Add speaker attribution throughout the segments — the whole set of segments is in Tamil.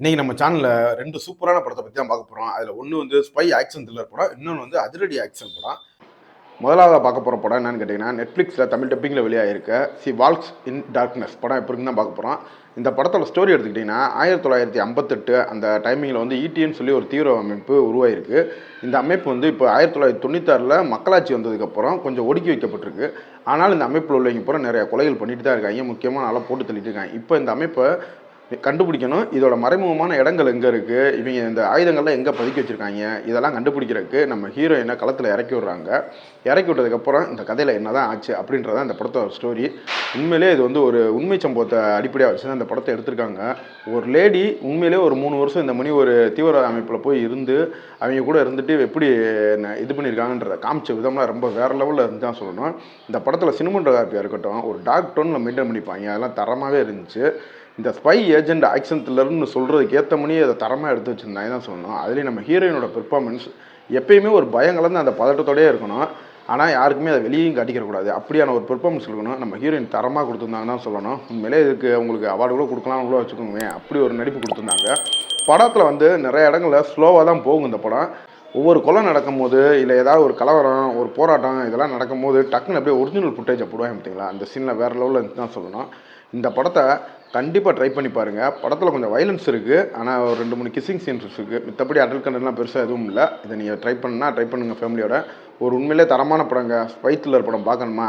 Speaker 1: இன்னைக்கு நம்ம சேனல்ல ரெண்டு சூப்பரான படத்தை பற்றி தான் பார்க்க போகிறோம் அதில் ஒன்று வந்து ஸ்பை ஆக்ஷன் த்ரில்லர் படம் இன்னொன்று வந்து அதிரடி ஆக்ஷன் படம். முதலாவது பார்க்க போகிற படம் என்னன்னு கேட்டிங்கன்னா நெட்ஃப்ளிக்ஸில் தமிழ் டப்பிங்கில் வெளியாகிருக்க சி வால்க்ஸ் இன் டார்க்னஸ் படம் எப்படி தான் பார்க்க போகிறோம் இந்த படத்தோட ஸ்டோரி எடுத்துக்கிட்டிங்கன்னா ஆயிரத்தி தொள்ளாயிரத்தி ஐம்பத்தெட்டு அந்த டைமிங்கில் வந்து ஈடின்னு சொல்லி ஒரு தீவிர அமைப்பு உருவாயிருக்கு. இந்த அமைப்பு வந்து இப்போ ஆயிரத்தி தொள்ளாயிரத்தி தொண்ணூத்தாறில் மக்களாட்சி வந்ததுக்கப்புறம் கொஞ்சம் ஒடுக்கி வைக்கப்பட்டிருக்கு. ஆனால் இந்த அமைப்பில் உள்ளவங்க பூரா நிறைய கொலைகள் பண்ணிட்டு தான் இருக்காங்க. முக்கியமாக நல்லா போட்டு தள்ளிட்டு இருக்காங்க. இப்போ இந்த அமைப்பை கண்டுபிடிக்கணும். இதோட மறைமுகமான இடங்கள் எங்கே இருக்குது இவங்க இந்த ஆயுதங்கள்லாம் எங்கே பதுக்கி வச்சுருக்காங்க? இதெல்லாம் கண்டுபிடிக்கிறதுக்கு நம்ம ஹீரோயினை களத்தில் இறக்கி விட்றாங்க. இறக்கி விட்டதுக்கப்புறம் இந்த கதையில் என்ன தான் ஆச்சு அப்படின்றத இந்த படத்தோட ஸ்டோரி உண்மையிலே இது வந்து ஒரு உண்மை சம்பவத்தை அடிப்படையாக வச்சு தான் இந்த படத்தை எடுத்திருக்காங்க. ஒரு லேடி உண்மையிலே ஒரு மூணு வருஷம் இந்த மணி ஒரு தீவிர அமைப்பில் போய் இருந்து அவங்க கூட இருந்துட்டு எப்படி ந- இது பண்ணியிருக்காங்கன்றத காமிச்ச விதம்லாம் ரொம்ப வேறு லெவலில் இருந்து தான் சொல்லணும். இந்த படத்தில் சினிமோட்டோகிராஃபியாக இருக்கட்டும் ஒரு டாக் டோனில் மெயின்டைன் பண்ணிப்பாங்க. அதெல்லாம் தரமாகவே இருந்துச்சு. இந்த ஸ்பை ஏஜென்ட் ஆக்ஷன் த்ரில்லர்னு சொல்கிறதுக்கு ஏற்ற மணி அதை தரமாக எடுத்து வச்சுருந்தாங்க தான் சொல்லணும். அதுலேயும் நம்ம ஹீரோயினோட பெர்ஃபார்மன்ஸ் எப்பயுமே ஒரு பயம் கலந்து அந்த பதட்டத்தோடயே இருக்கணும். ஆனால் யாருக்குமே அதை வெளியும் காட்டிக்கிறக்கூடாது அப்படியான ஒரு பெர்ஃபார்மன்ஸ் இருக்கணும் நம்ம ஹீரோயின் தரமாக கொடுத்துருந்தாங்க தான் சொல்லணும். உண்மையிலே இதுக்கு அவங்களுக்கு அவார்டு கூட கொடுக்கலாம் கூட வச்சுக்கோங்க அப்படி ஒரு நடிப்பு கொடுத்துருந்தாங்க. படத்தில் வந்து நிறைய இடங்களில் ஸ்லோவாக தான் போகும் இந்த படம். ஒவ்வொரு கொலை நடக்கும்போது இல்லை ஏதாவது ஒரு கலவரம் ஒரு போராட்டம் இதெல்லாம் நடக்கும்போது டக்குன்னு அப்படியே ஒரிஜினல் ஃபுட்டேஜை போடுவாங்க பார்த்தீங்களா அந்த சீனில் வேறு லெவலில் இருந்து தான் சொல்லணும். இந்த படத்தை கண்டிப்பாக ட்ரை பண்ணி பாருங்கள் படத்தில் கொஞ்சம் வைலன்ஸ் இருக்குது ஆனால் ஒரு ரெண்டு மூணு கிசிங் சீன்ஸ் இருக்குது மித்தபடி அடல் கண்டென்ட்லாம் பெருசாக எதுவும் இல்லை. இதை நீங்கள் ட்ரை பண்ணால் ட்ரை பண்ணுங்கள் ஃபேமிலியோட ஒரு உண்மையிலே தரமான படங்க ஸ்பை த்ரில்லர் படம் பார்க்கணுமா?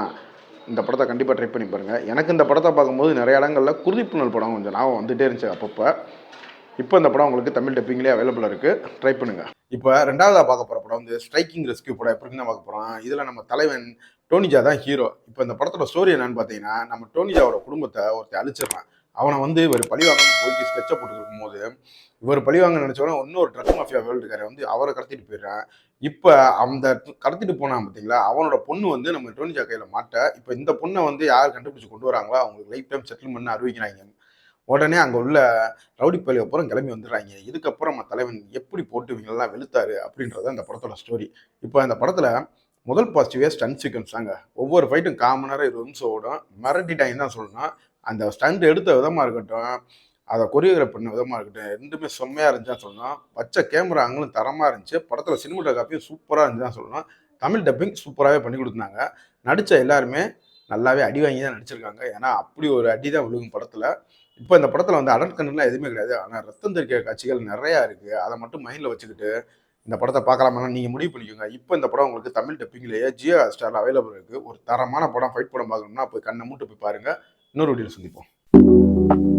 Speaker 1: இந்த படத்தை கண்டிப்பாக ட்ரை பண்ணி பாருங்கள் எனக்கு இந்த படத்தை பார்க்கும்போது நிறைய இடங்களில் குருதிப்புணல் படம் கொஞ்சம் ஞாபகம் வந்துகிட்டே இருந்துச்சு அப்பப்போ. இப்போ இந்த படம் உங்களுக்கு தமிழ் டப்பிங்லேயே அவைலபிளாக இருக்குது ட்ரை பண்ணுங்கள் இப்போ ரெண்டாவதாக பார்க்க போகிற படம் வந்து ஸ்ட்ரைக்கிங் ரெஸ்கியூ படம். எப்படின்னு தான் பார்க்க போகிறோம் இதில் நம்ம தலைவன் டோனிஜா தான் ஹீரோ இப்போ இந்த படத்தோட ஸ்டோரி என்னன்னு பார்த்தீங்கன்னா நம்ம டோனிஜாவோட குடும்பத்தை ஒருத்தர் அழிச்சிடறான். அவனை வந்து இவர் பழிவாங்க போய் ஸ்கெட்சை போட்டு இருக்கும்போது இவர் பழிவாங்க நினச்சோன்னா இன்னொரு ட்ரக் மாஃபியா வேர்ல்டுக்கார வந்து அவரை கடத்திட்டு போயிடுறான். இப்போ அந்த கடத்திட்டு போனான் பார்த்தீங்களா அவனோட பொண்ணு வந்து நம்ம டோனிஜா கையில் மாட்ட. இப்போ இந்த பொண்ணை வந்து யார் கண்டுபிடிச்சு கொண்டு வராங்களோ அவங்களுக்கு லைஃப் டைம் செட்டில்மெண்ட் அறிவிக்கிறாங்க. உடனே அங்கே உள்ள ரவுடி பள்ளிக்கு அப்புறம் கிளம்பி வந்துடுறாங்க. இதுக்கப்புறம் நம்ம தலைவன் எப்படி போட்டு இவங்களெல்லாம் வெளுத்தாரு அப்படின்றது அந்த படத்தோட ஸ்டோரி இப்போ அந்த படத்தில் முதல் பாசிட்டிவே ஸ்டன் சீக்வன்ஸ் தாங்க ஒவ்வொரு ஃபைட்டும் காமனாக இருபது நிமிஷம் ஓடும். மிரட்டிட்டாங்க தான் சொல்லணும். அந்த ஸ்டண்ட் எடுத்த விதமாக இருக்கட்டும் அதை கொரியோகிராஃப் பண்ண விதமாக இருக்கட்டும் ரெண்டுமே செம்மையாக இருந்துச்சுன்னு சொல்லணும். வச்ச கேமரா அங்களும் தரமாக இருந்துச்சு. படத்தில் சினிமாட்டோகிராஃபியும் சூப்பராக இருந்துச்சு தான் சொல்லணும். தமிழ் டப்பிங் சூப்பராகவே பண்ணி கொடுத்தாங்க நடித்த எல்லாருமே நல்லாவே அடி வாங்கி தான் நடிச்சிருக்காங்க. ஏன்னா அப்படி ஒரு அடி தான் விழுகும் படத்தில். இப்போ இந்த படத்தில் வந்து அடல் கண்ணுலாம் எதுவுமே கிடையாது. ஆனால் ரத்தம் தெரிக்கிற காட்சிகள் நிறையா இருக்குது அதை மட்டும் மைண்டில் வச்சுக்கிட்டு இந்த படத்தை பார்க்கலாமா நீங்கள் முடிவு பண்ணிக்கோங்க. இப்போ இந்த படம் உங்களுக்கு தமிழ் டப்பிங்லேயே ஜியோ ஸ்டாரில் அவைலபிள் இருக்குது ஒரு தரமான படம் ஃபைட் படம் பார்க்கணும்னா போய் கண்ணை மூட்டு போய் பாருங்கள் இன்னொரு வீடியோ சந்திப்போம்.